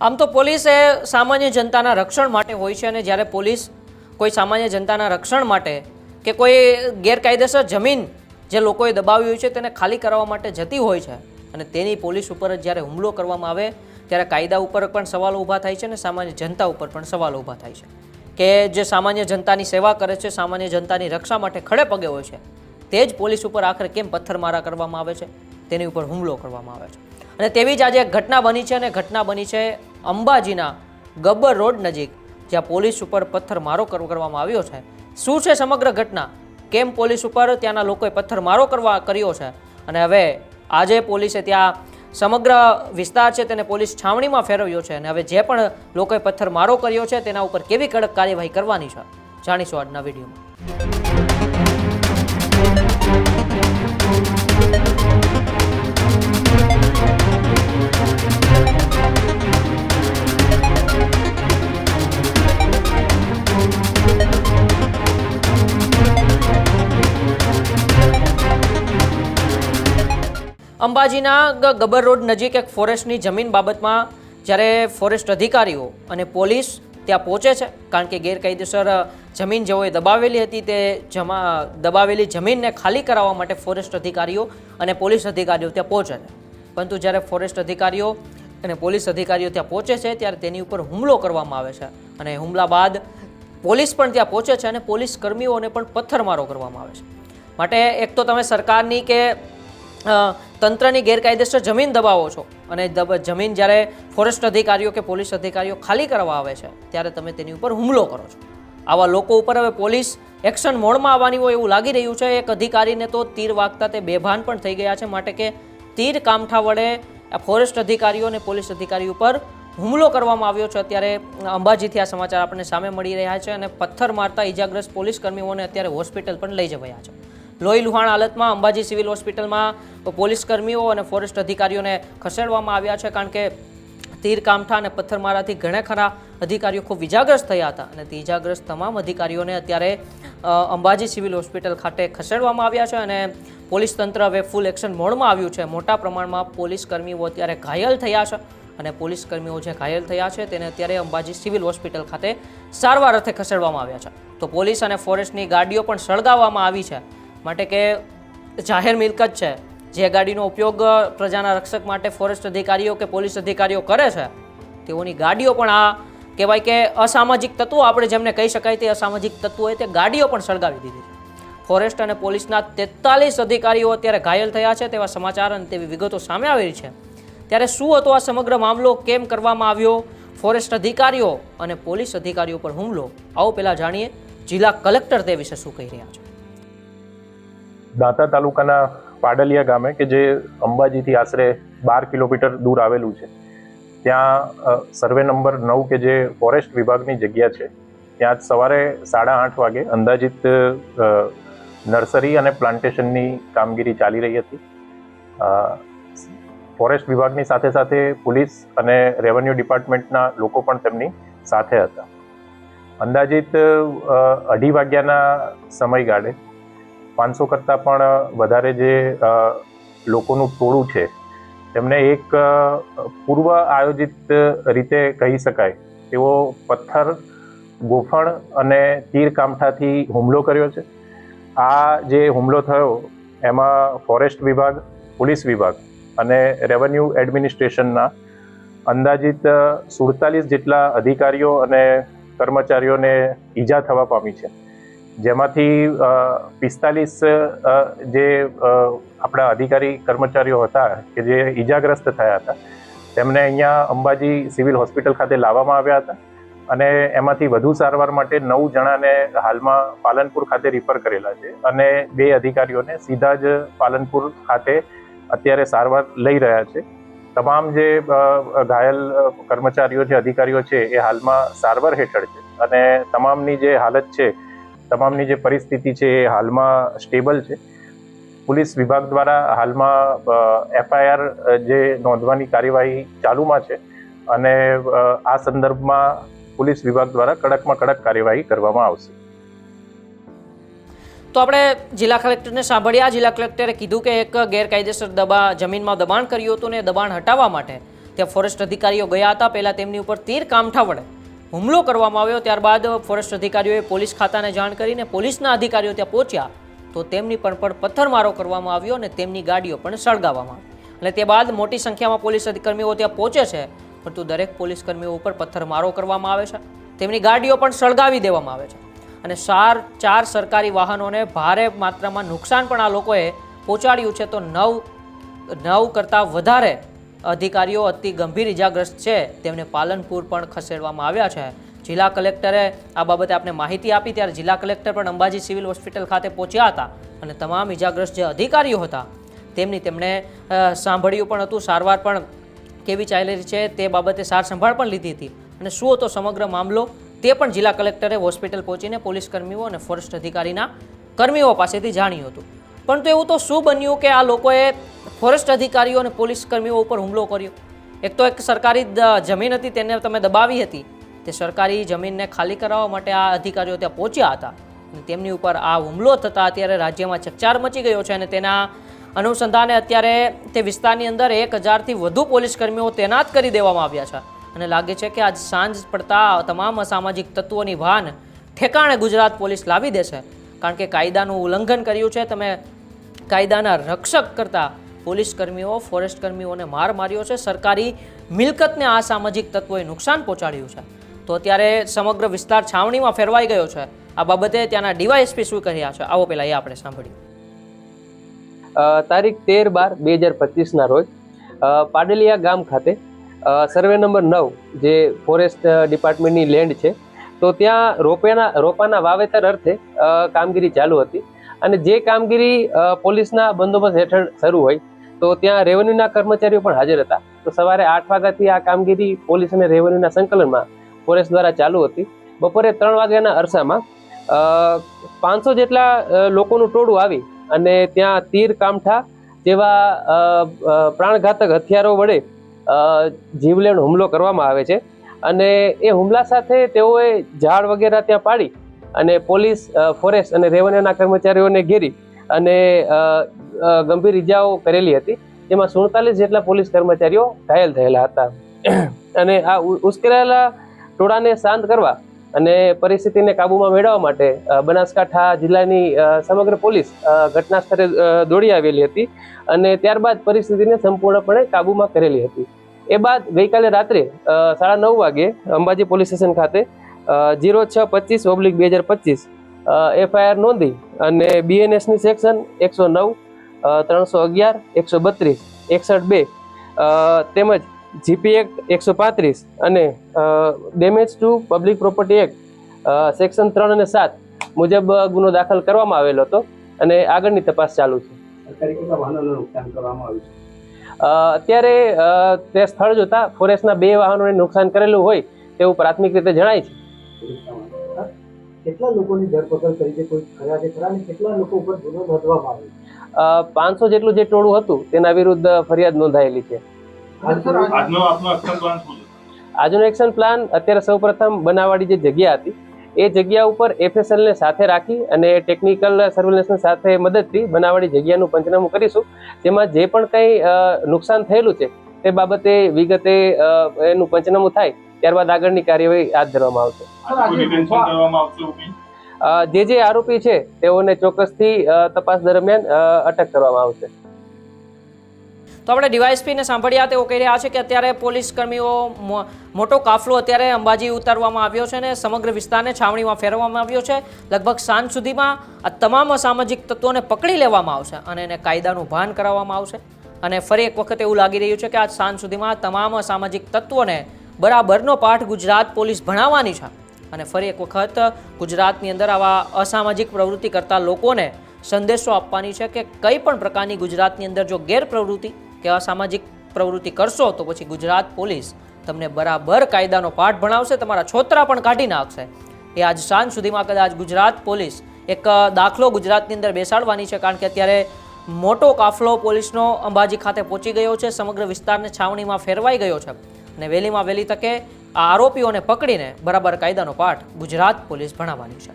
આમ તો પોલીસ એ સામાન્ય જનતાના રક્ષણ માટે હોય છે અને જ્યારે પોલીસ કોઈ સામાન્ય જનતાના રક્ષણ માટે કે કોઈ ગેરકાયદેસર જમીન જે લોકોએ દબાવી હોય છે તેને ખાલી કરવા માટે જતી હોય છે અને તેની પોલીસ ઉપર જ જ્યારે હુમલો કરવામાં આવે ત્યારે કાયદા ઉપર પણ સવાલો ઊભા થાય છે અને સામાન્ય જનતા ઉપર પણ સવાલો ઊભા થાય છે. કે જે સામાન્ય જનતાની સેવા કરે છે, સામાન્ય જનતાની રક્ષા માટે ખડે પગે હોય છે, તે જ પોલીસ ઉપર આખરે કેમ પથ્થરમારા કરવામાં આવે છે, તેની ઉપર હુમલો કરવામાં આવે છે. અને તેવી જ આજે ઘટના બની છે અને ઘટના બની છે અંબાજીના ગબ્બર રોડ નજીક, જ્યાં પોલીસ ઉપર પથ્થરમારો કર- કરવામાં આવ્યો છે. શું છે સમગ્ર ઘટના? કેમ પોલીસ ઉપર ત્યાંના લોકોએ પથ્થરમારો કરવા કર્યો છે? અને હવે આજે પોલીસે ત્યાં સમગ્ર વિસ્તાર છે તેને પોલીસ છાવણીમાં ફેરવ્યો છે અને હવે જે પણ લોકોએ પથ્થરમારો કર્યો છે તેના ઉપર કેવી કડક કાર્યવાહી કરવાની છે? જાણીશું આજના વિડીયોમાં. અંબાજીના ગબર રોડ નજીક એક ફોરેસ્ટની જમીન બાબતમાં જ્યારે ફોરેસ્ટ અધિકારીઓ અને પોલીસ ત્યાં પહોંચે છે, કારણ કે ગેરકાયદેસર જમીન જેઓએ દબાવેલી હતી તે જમા, દબાવેલી જમીનને ખાલી કરાવવા માટે ફોરેસ્ટ અધિકારીઓ અને પોલીસ અધિકારીઓ ત્યાં પહોંચે છે. પરંતુ જ્યારે ફોરેસ્ટ અધિકારીઓ અને પોલીસ અધિકારીઓ ત્યાં પહોંચે છે, ત્યારે તેની ઉપર હુમલો કરવામાં આવે છે અને હુમલા બાદ પોલીસ પણ ત્યાં પહોંચે છે અને પોલીસ કર્મીઓને પણ પથ્થરમારો કરવામાં આવે છે. માટે એક તો તમે સરકારની કે તંત્રની ગેરકાયદેસર જમીન દબાવો છો અને જમીન જ્યારે ફોરેસ્ટ અધિકારીઓ કે પોલીસ અધિકારીઓ ખાલી કરવા આવે છે, ત્યારે તમે તેની ઉપર હુમલો કરો છો. આવા લોકો ઉપર હવે પોલીસ એક્શન મોડમાં આવવાની હોય એવું લાગી રહ્યું છે. એક અધિકારીને તો તીર વાગતા તે બેભાન પણ થઈ ગયા છે, માટે કે તીર કામઠા વડે આ ફોરેસ્ટ અધિકારીઓ અને પોલીસ અધિકારી ઉપર હુમલો કરવામાં આવ્યો છે. અત્યારે અંબાજીથી આ સમાચાર આપણને સામે મળી રહ્યા છે અને પથ્થર મારતા ઇજાગ્રસ્ત પોલીસ કર્મીઓને અત્યારે હોસ્પિટલ પણ લઈ જવાયા છે. લોહી લુહાણ હાલતમાં અંબાજી સિવિલ હોસ્પિટલમાં પોલીસ કર્મીઓ અને ફોરેસ્ટ અધિકારીઓને ખસેડવામાં આવ્યા છે કારણ કે તીર કામઠા અને પથ્થરમારાથી ઘણા ખરા અધિકારીઓ ખૂબ ઇજાગ્રસ્ત થયા હતા અને તે ઇજાગ્રસ્ત તમામ અધિકારીઓને અત્યારે અંબાજી સિવિલ હોસ્પિટલ ખાતે ખસેડવામાં આવ્યા છે અને પોલીસ તંત્ર હવે ફૂલ એક્શન મોડમાં આવ્યું છે. મોટા પ્રમાણમાં પોલીસ કર્મીઓ અત્યારે ઘાયલ થયા છે અને પોલીસ કર્મીઓ જે ઘાયલ થયા છે તેને અત્યારે અંબાજી સિવિલ હોસ્પિટલ ખાતે સારવાર અર્થે ખસેડવામાં આવ્યા છે. તો પોલીસ અને ફોરેસ્ટની ગાડીઓ પણ સળગાવવામાં આવી છે. માટે કે જાહેર મિલકત છે, જે ગાડીનો ઉપયોગ પ્રજાના રક્ષક માટે ફોરેસ્ટ અધિકારીઓ કે પોલીસ અધિકારીઓ કરે છે, તેઓની ગાડીઓ પણ આ કહેવાય કે અસામાજિક તત્વો આપણે જેમને કહી શકાય તે અસામાજિક તત્વોએ તે ગાડીઓ પણ સળગાવી દીધી છે. ફોરેસ્ટ અને પોલીસના તેતાલીસ અધિકારીઓ અત્યારે ઘાયલ થયા છે તેવા સમાચાર અને તેવી વિગતો સામે આવેલી છે. ત્યારે શું હતો આ સમગ્ર મામલો, કેમ કરવામાં આવ્યો? ફોરેસ્ટ અધિકારીઓ અને પોલીસ અધિકારીઓ પર હુમલો? આવો પહેલાં જાણીએ. જિલ્લા કલેક્ટર તે વિશે શું કહી રહ્યા છે? દાંતા તાલુકાના પાડલિયા ગામે, કે જે અંબાજીથી આશરે બાર કિલોમીટર દૂર આવેલું છે. ત્યાં સર્વે નંબર નવ કે જે ફોરેસ્ટ વિભાગની જગ્યા છે, ત્યાં આજ સવારે સાડા આઠ વાગે અંદાજિત નર્સરી અને પ્લાન્ટેશનની કામગીરી ચાલી રહી હતી. ફોરેસ્ટ વિભાગની સાથે સાથે પોલીસ અને રેવન્યુ ડિપાર્ટમેન્ટના લોકો પણ તેમની સાથે હતા. અંદાજિત અઢી વાગ્યાના સમયગાળે પાંચસો કરતાં પણ વધારે જે લોકોનું ટોળું છે, તેમને એક પૂર્વ આયોજિત રીતે કહી શકાય. તેવો પથ્થર, ગોફણ અને તીર કામઠાથી હુમલો કર્યો છે. આ જે હુમલો થયો, એમાં ફોરેસ્ટ વિભાગ, પોલીસ વિભાગ અને રેવન્યુ એડમિનિસ્ટ્રેશનના અંદાજિત સુડતાલીસ જેટલા અધિકારીઓ અને કર્મચારીઓને ઈજા થવા પામી છે. જેમાંથી પિસ્તાલીસ જે આપણા અધિકારી કર્મચારીઓ હતા કે જે ઈજાગ્રસ્ત થયા હતા, તેમને અહીંયા અંબાજી સિવિલ હોસ્પિટલ ખાતે લાવવામાં આવ્યા હતા અને એમાંથી વધુ સારવાર માટે નવ જણાને હાલમાં પાલનપુર ખાતે રિફર કરેલા છે અને બે અધિકારીઓને સીધા જ પાલનપુર ખાતે અત્યારે સારવાર લઈ રહ્યા છે. તમામ જે ઘાયલ કર્મચારીઓ છે અધિકારીઓ છે એ હાલમાં સારવાર હેઠળ છે અને તમામની જે હાલત છે તમામની જે પરિસ્થિતિ છે એ હાલમાં સ્ટેબલ છે. પોલીસ વિભાગ દ્વારા હાલમાં એફઆઈઆર જે નોંધવાની કાર્યવાહી ચાલુમાં છે અને આ સંદર્ભમાં પોલીસ વિભાગ દ્વારા કડકમાં કડક કાર્યવાહી કરવામાં આવશે. તો આપણે જિલ્લા કલેક્ટરને સાંભળ્યા. જિલ્લા કલેક્ટરે કીધું કે એક ગેરકાયદેસર દબા, જમીનમાં દબાણ કર્યું હતું ને દબાણ હટાવવા માટે ત્યાં ફોરેસ્ટ અધિકારીઓ ગયા હતા. પહેલાં તેમની ઉપર તીર કામઠા વડે હુમલો કરવામાં આવ્યો, ત્યારબાદ ફોરેસ્ટ અધિકારીઓએ પોલીસ ખાતાને જાણ કરીને પોલીસના અધિકારીઓ ત્યાં પહોંચ્યા. તો તેમની પણ પણ પથ્થરમારો કરવામાં આવ્યો અને તેમની ગાડીઓ પણ સળગાવવામાં આવી. અને તે બાદ મોટી સંખ્યામાં પોલીસ અધિકર્મીઓ ત્યાં પહોંચે છે, પરંતુ દરેક પોલીસ કર્મીઓ ઉપર પથ્થરમારો કરવામાં આવે છે. તેમની ગાડીઓ પણ સળગાવી દેવામાં આવે છે. અને ચાર ચાર સરકારી વાહનોને ભારે માત્રામાં નુકસાન પણ આ લોકોએ પહોંચાડ્યું છે. તો નવ નવ કરતાં વધારે અધિકારીઓ અતિ ગંભીર ઇજાગ્રસ્ત છે. તેમને પાલનપુર પણ ખસેડવામાં આવ્યા છે. જિલ્લા કલેક્ટરે આ બાબતે આપને માહિતી આપી ત્યારે જિલ્લા કલેક્ટર પણ અંબાજી સિવિલ હોસ્પિટલ ખાતે પહોંચ્યા હતા અને તમામ ઇજાગ્રસ્ત જે અધિકારીઓ હતા, તેમની તેમણે સાંભળ્યું પણ હતું, સારવાર પણ કેવી ચાલી રહી છે તે બાબતે સાર સંભાળ પણ લીધી હતી. અને શું હતો સમગ્ર મામલો તે પણ જિલ્લા કલેક્ટરે હોસ્પિટલ પહોંચીને પોલીસ કર્મીઓ અને ફોરેસ્ટ અધિકારીના કર્મીઓ પાસેથી જાણ્યું હતું. પરંતુ એવું તો શું બન્યું કે આ લોકોએ ફોરેસ્ટ અધિકારીઓ અને પોલીસ કર્મીઓ ઉપર હુમલો કર્યો? એક તો એક સરકારી જમીન હતી તેને તમે દબાવી હતી. તે સરકારી જમીનને ખાલી કરાવવા માટે આ અધિકારીઓ ત્યાં પહોંચ્યા હતા. અને તેમની ઉપર આ હુમલો થતાં અત્યારે રાજ્યમાં ચકચાર મચી ગયો છે અને તેના અનુસંધાને અત્યારે તે વિસ્તારની અંદર એક હજારથી વધુ પોલીસ કર્મીઓ તૈનાત કરી દેવામાં આવ્યા છે. અને લાગે છે કે આજ સાંજ પડતા તમામ અસામાજિક તત્વોની ભાન ઠેકાણે ગુજરાત પોલીસ લાવી દેશે. કારણ કે કાયદાનું ઉલ્લંઘન કર્યું છે. તમે કાયદાના રક્ષક કરતા પોલીસ કર્મીઓ ફોરેસ્ટ કર્મીઓને માર માર્યો છે. સરકારી મિલકતને આ સામાજિક તત્વોએ નુકસાન પહોંચાડ્યું છે. તો અત્યારે સમગ્ર વિસ્તાર છાવણીમાં ફેરવાઈ ગયો છે. આ બાબતે ત્યાંના ડીવાયએસપી શું કર્યા છે? આવો પહેલાં એ આપણે સાંભળ્યું તારીખ તેર બાર બે હજાર પચીસના રોજ પાડલિયા ગામ ખાતે સર્વે નંબર નવ જે ફોરેસ્ટ ડિપાર્ટમેન્ટની લેન્ડ છે તો ત્યાં રોપેના, રોપાના વાવેતર અર્થે કામગીરી ચાલુ હતી. અને જે કામગીરી પોલીસના બંદોબસ્ત હેઠળ શરૂ હોય, તો ત્યાં રેવન્યુના કર્મચારીઓ પણ હાજર હતા. તો સવારે આઠ વાગ્યાથી આ કામગીરી પોલીસ અને રેવન્યુના સંકલનમાં ફોરેસ્ટ દ્વારા ચાલુ હતી. બપોરે ત્રણ વાગ્યાના અરસામાં પાંચસો જેટલા લોકોનું ટોળું આવી અને ત્યાં તીર કામઠા જેવા પ્રાણઘાતક હથિયારો વડે જીવલેણ હુમલો કરવામાં આવે છે. અને એ હુમલા સાથે તેઓએ ઝાડ વગેરે ત્યાં પાડી અને પોલીસ ફોરેસ્ટ અને રેવન્યુના કર્મચારીઓને ઘેરી અને ગંભીર ઇજાઓ કરેલી હતી. જેમાં સુડતાલીસ જેટલા પોલીસ કર્મચારીઓ ઘાયલ થયેલા હતા. અને આ ઉશ્કેરાયેલા ટોળાને શાંત કરવા અને પરિસ્થિતિને કાબૂમાં મેળવવા માટે બનાસકાંઠા જિલ્લાની સમગ્ર પોલીસ ઘટના સ્થળે દોડી આવેલી હતી અને ત્યારબાદ પરિસ્થિતિને સંપૂર્ણપણે કાબૂમાં કરેલી હતી. એ બાદ ગઈકાલે રાત્રે સાડા નવ વાગે અંબાજી પોલીસ સ્ટેશન ખાતે જીરો છ પચીસ ઓબ્લિક બે હજાર પચીસ એફઆઈઆર નોંધી અને બીએનએસની સેક્શન એકસો નવ ત્રણસો અગિયાર, એકસો બત્રીસ, એકસઠ બે તેમજ જીપી એક્ટ એકસો પાંત્રીસ અને damage to public property act section ત્રણ અને સાત મુજબ ગુનો દાખલ કરવામાં આવેલો હતો અને આગળની તપાસ ચાલુ છે. અત્યારે તે સ્થળ જોતા ફોરેસ્ટના બે વાહનોને નુકસાન કરેલું હોય તેવું પ્રાથમિક રીતે જણાય છે. કેટલા લોકોની ધરપકડ કરી છે? કોઈ ખરા છે ખરા કેટલા લોકો ઉપર ગુનો નોંધવામાં આવ્યો પાંચસો જેટલું જે ટોળું હતું તેના વિરુદ્ધ ફરિયાદ નોંધાયેલી છે. આજનો એક્શન પ્લાન છે? આજનો એક્શન પ્લાન અત્યારે સૌપ્રથમ બનાવવાળી જે જગ્યા હતી એ જગ્યા ઉપર એફએસએલને સાથે રાખી અને ટેકનિકલ સર્વેલન્સની સાથે મદદથી બનાવવાળી જગ્યાનું પંચનામું કરીશું. જેમાં જે પણ કંઈ નુકસાન થયેલું છે તે બાબતે વિગતે એનું પંચનામું થાય ત્યારબાદ આગળની કાર્યવાહી હાથ ધરવામાં આવશે. જે જે આરોપી છે તેઓને ચોક્કસથી તપાસ દરમિયાન અટક કરવામાં આવશે. તો આપણે ડીવાયએસપીને સાંભળ્યા, તેઓ કહી રહ્યા છે કે અત્યારે પોલીસ કર્મીઓ મોટો કાફલો અત્યારે અંબાજી ઉતારવામાં આવ્યો છે અને સમગ્ર વિસ્તારને છાવણીમાં ફેરવવામાં આવ્યો છે. લગભગ સાંજ સુધીમાં આ તમામ અસામાજિક તત્વોને પકડી લેવામાં આવશે અને એને કાયદાનું ભાન કરાવવામાં આવશે. અને ફરી એક વખત એવું લાગી રહ્યું છે કે આજ સાંજ સુધીમાં તમામ અસામાજિક તત્વોને બરાબરનો પાઠ ગુજરાત પોલીસ ભણાવવાની છે. અને ફરી એક વખત ગુજરાતની અંદર આવા અસામાજિક પ્રવૃત્તિ કરતા લોકોને સંદેશો આપવાની છે કે કઈ પણ પ્રકારની ગુજરાતની અંદર જો ગેરપ્રવૃત્તિ કે અસામાજિક પ્રવૃત્તિ કરશો તો પછી ગુજરાત પોલીસ તમને બરાબર કાયદાનો પાઠ ભણાવશે, તમારા છોતરા પણ કાઢી નાખશે. એ આજ સાંજ સુધીમાં કદાચ ગુજરાત પોલીસ એક દાખલો ગુજરાતની અંદર બેસાડવાની છે, કારણ કે અત્યારે મોટો કાફલો પોલીસનો અંબાજી ખાતે પહોંચી ગયો છે, સમગ્ર વિસ્તારને છાવણીમાં ફેરવાઈ ગયો છે. અને વહેલીમાં વહેલી તકે આ આરોપીઓને પકડીને બરાબર કાયદાનો પાઠ ગુજરાત પોલીસ ભણાવવાની છે.